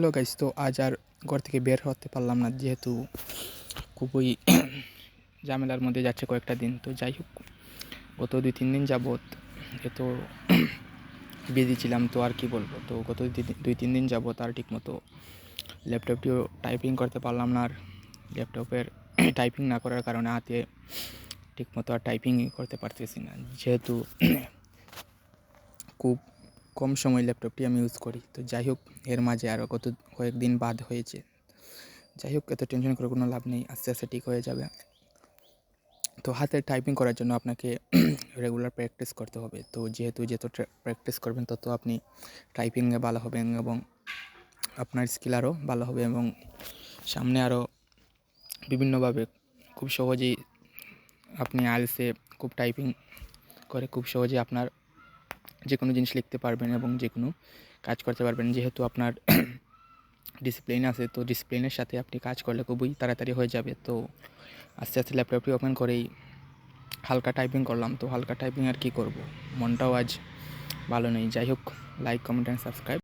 Hello guys, তো আজ আর ঘর থেকে বের হতে পারলাম না, যেহেতু খুবই ঝামেলার মধ্যে যাচ্ছে কয়েকটা দিন। তো যাই হোক, গত দুই তিন দিন যাবৎ এত বিজি ছিলাম, তো আর কি বলব? তো গত দুই- তিন দিন যাবৎ আর ঠিক মতো ল্যাপটপটিও টাইপিং করতে পারলাম না আর ল্যাপটপের টাইপিং না করার কারণে হাতে ঠিক মতো আর টাইপিং করতে পারতেছি না। যেহেতু খুব কম সময় ল্যাপটপটি আমি ইউজ করি। তো যাই হোক এর মাঝে আরও কত কয়েকদিন বাদ হয়েছে। যাই হোক এত টেনশন করে কোনো লাভ নেই, আস্তে আস্তে ঠিক হয়ে যাবে। তো হাতে টাইপিং করার জন্য আপনাকে রেগুলার প্র্যাকটিস করতে হবে। তো যেহেতু যত প্র্যাকটিস করবেন, তত আপনি টাইপিংয়ে ভালো হবেন এবং আপনার স্কিল আরও ভালো হবে এবং সামনে আরও বিভিন্নভাবে খুব সহজেই আপনি আলসে খুব টাইপিং করে খুব সহজে আপনার যে কোনো জিনিস লিখতে পারবেন এবং যে কোনো কাজ করতে পারবেন। যেহেতু আপনার ডিসিপ্লিন আছে, তো ডিসিপ্লিনের সাথে আপনি কাজ করলে খুবই তাড়াতাড়ি হয়ে যাবে। তো আস্তে আস্তে ল্যাপটপটি ওপেন করেই হালকা টাইপিং করলাম। তো হালকা টাইপিং আর কি করব? মনটাও আজ ভালো নেই। যাই হোক লাইক কমেন্ট অ্যান্ড সাবস্ক্রাইব